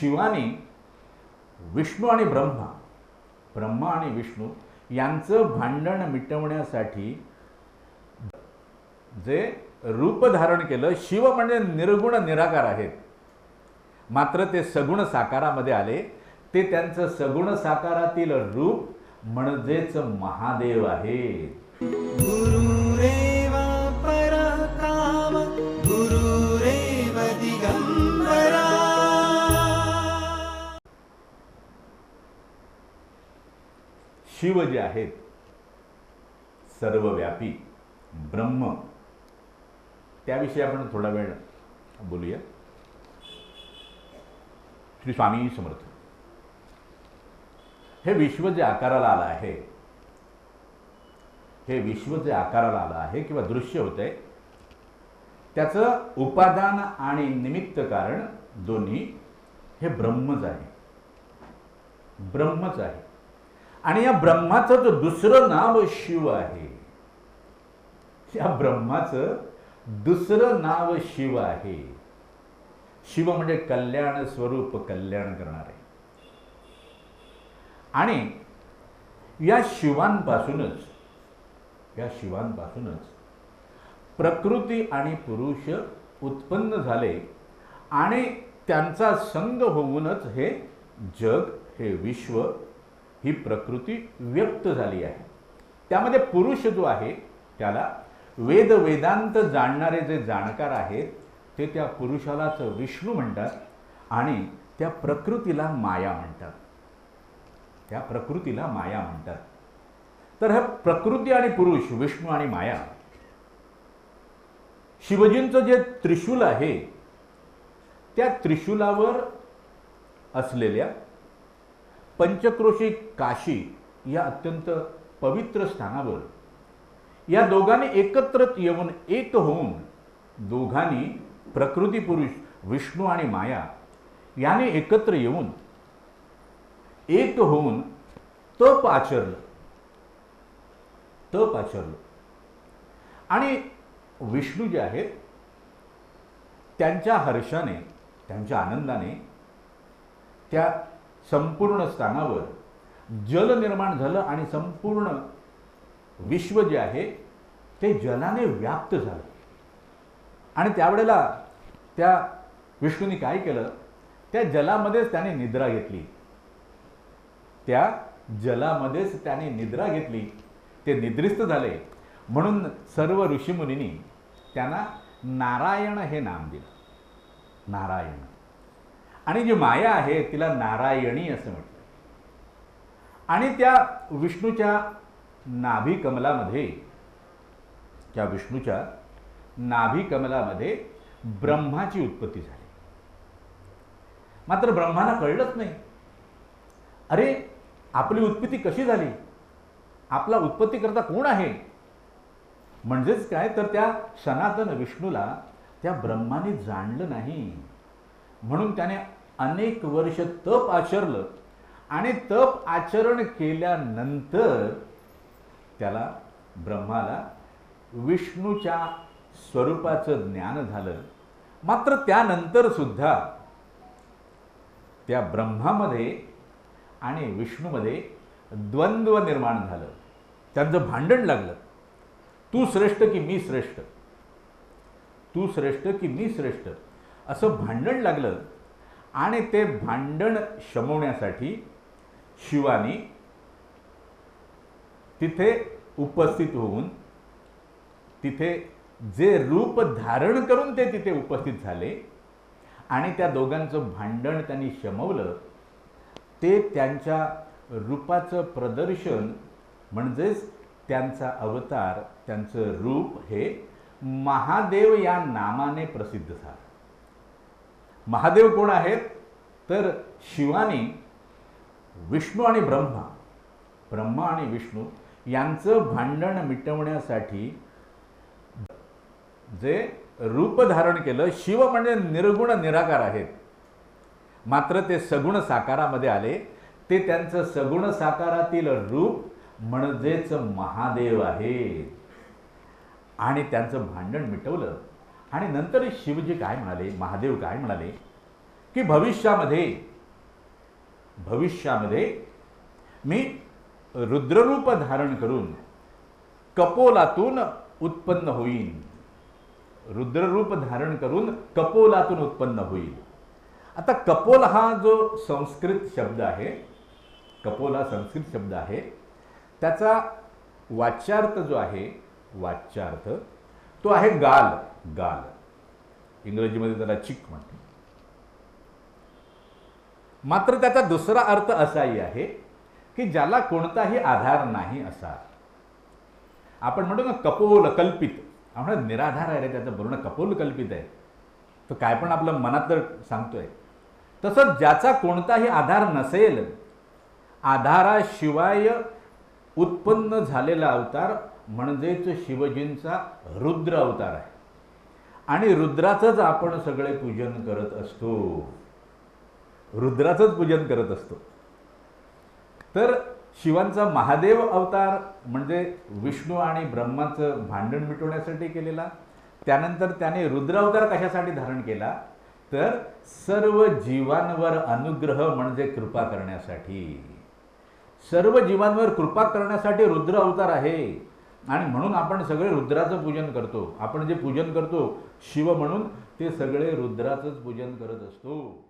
शिवाने विष्णू आणि ब्रह्मा ब्रह्मा आणि विष्णू यांचं भांडण मिटवण्यासाठी जे रूप धारण केलं शिव म्हणजे निर्गुण निराकार आहेत. मात्र ते सगुण साकारामध्ये आले. ते त्यांचं सगुण साकारातील रूप म्हणजेच महादेव आहेत. शिव जे आहेत सर्वव्यापी ब्रह्म त्याविषयी आपण थोडा वेळ बोलूया. श्री स्वामी समर्थ. हे विश्व जे आकाराला आलं आहे हे विश्व जे आकाराला आलं आहे किंवा दृश्य होतंय त्याचं उपादान आणि निमित्त कारण दोन्ही हे ब्रह्मच आहे. ब्रह्मच आहे. आणि या ब्रह्माचं जो दुसरं नाव शिव आहे. या ब्रह्माचं दुसरं नाव शिव आहे. शिव म्हणजे कल्याण स्वरूप कल्याण करणारे. आणि या शिवांपासूनच या शिवांपासूनच प्रकृती आणि पुरुष उत्पन्न झाले आणि त्यांचा संग होऊनच हे जग हे विश्व ही प्रकृती व्यक्त झाली आहे. त्यामध्ये पुरुष जो आहे त्याला वेद वेदांत जाणणारे जे जाणकार आहेत ते त्या पुरुषालाच विष्णू म्हणतात आणि त्या प्रकृतीला माया म्हणतात. त्या प्रकृतीला माया म्हणतात. तर हे प्रकृती आणि पुरुष विष्णू आणि माया शिवजींचं जे त्रिशूल आहे त्या त्रिशूलावर असलेल्या पंचक्रोशी काशी या अत्यंत पवित्र स्थानावर. या दोघांनी एकत्र येऊन एक होऊन दोघांनी प्रकृती पुरुष विष्णू आणि माया याने एकत्र येऊन एक होऊन तप आचरलं. तप आचरलं. आणि विष्णू जे आहेत त्यांच्या हर्षाने त्यांच्या आनंदाने त्या संपूर्ण स्थानावर जल निर्माण झालं आणि संपूर्ण विश्व जे आहे ते जलाने व्याप्त झालं. आणि त्यावेळेला त्या विष्णूने काय केलं? त्या जलामध्येच त्याने निद्रा घेतली. त्या जलामध्येच त्याने निद्रा घेतली. ते निद्रिस्त झाले. म्हणून सर्व ऋषीमुनींनी त्यांना नारायण हे नाम दिलं. नारायण. आणि जी माया आहे तिला नारायणी असं म्हटलं. आणि त्या विष्णूच्या नाभी कमलामध्ये त्या विष्णूच्या नाभी कमलामध्ये ब्रह्माची उत्पत्ती झाली. मात्र ब्रह्माला कळलंच नाही. अरे आपली उत्पत्ती कशी झाली? आपला उत्पत्तीकरता कोण आहे? म्हणजेच काय? तर त्या सनातन विष्णूला त्या ब्रह्माने जाणलं नाही. म्हणून त्याने अनेक वर्ष तप आचरलं. आणि तप आचरण केल्यानंतर त्याला ब्रह्माला विष्णूच्या स्वरूपाचं ज्ञान झालं. मात्र त्यानंतर सुद्धा त्या ब्रह्मामध्ये आणि विष्णूमध्ये द्वंद्व निर्माण झालं. त्यांचं भांडण लागलं. तू श्रेष्ठ की मी श्रेष्ठ? तू श्रेष्ठ की मी श्रेष्ठ? असं भांडण लागलं. आणि ते भांडण शमवण्यासाठी शिवानी तिथे उपस्थित होऊन तिथे जे रूप धारण करून ते तिथे उपस्थित झाले आणि त्या दोघांचं भांडण त्यांनी शमवलं ते त्यांच्या रूपाचं प्रदर्शन म्हणजेच त्यांचा अवतार त्यांचं रूप हे महादेव या नामाने प्रसिद्ध झालं. महादेव कोण आहेत? तर शिवानी विष्णू आणि ब्रह्मा. ब्रह्मा आणि विष्णू यांचं भांडण मिटवण्यासाठी जे रूप धारण केलं शिव म्हणजे निर्गुण निराकार आहेत. मात्र ते सगुण साकारामध्ये आले. ते त्यांचं सगुण साकारातील रूप म्हणजेच महादेव आहेत. आणि त्यांचं भांडण मिटवलं. आणि नंतर शिवजी काय म्हणाले? महादेव काय म्हणाले? की भविष्यामध्ये भविष्यामध्ये मी रुद्ररूप धारण करून कपोलातून उत्पन्न होईन. रुद्ररूप धारण करून कपोलातून उत्पन्न होईल. आता कपोल हा जो संस्कृत शब्द आहे कपोल हा संस्कृत शब्द आहे त्याचा वाच्यार्थ जो आहे वाच्यार्थ तो आहे गाल. गाल. इंग्रजीमध्ये त्याला चिक म्हणते मात्र त्याचा दुसरा अर्थ असाही आहे की ज्याला कोणताही आधार नाही असा. आपण म्हणतो ना कपोल कल्पित आपण निराधार आहे रे त्याचं पूर्ण कपोल कल्पित आहे. तो काय पण आपलं मनात तर सांगतोय. तसंच ज्याचा कोणताही आधार नसेल आधाराशिवाय उत्पन्न झालेला अवतार म्हणजेच शिवजींचा रुद्र अवतार आहे. आणि रुद्राचंच आपण सगळे पूजन करत असतो. रुद्राचंच पूजन करत असतो. तर शिवांचा महादेव अवतार म्हणजे विष्णू आणि ब्रह्माचं भांडण मिटवण्यासाठी केलेला त्यानंतर त्याने रुद्र अवतार कशासाठी धारण केला? तर सर्व जीवांवर अनुग्रह म्हणजे कृपा करण्यासाठी. सर्व जीवांवर कृपा करण्यासाठी रुद्र अवतार आहे. आणि म्हणून आपण सगळे रुद्राचं पूजन करतो. आपण जे पूजन करतो शिव म्हणून ते सगळे रुद्राचंच पूजन करत असतो.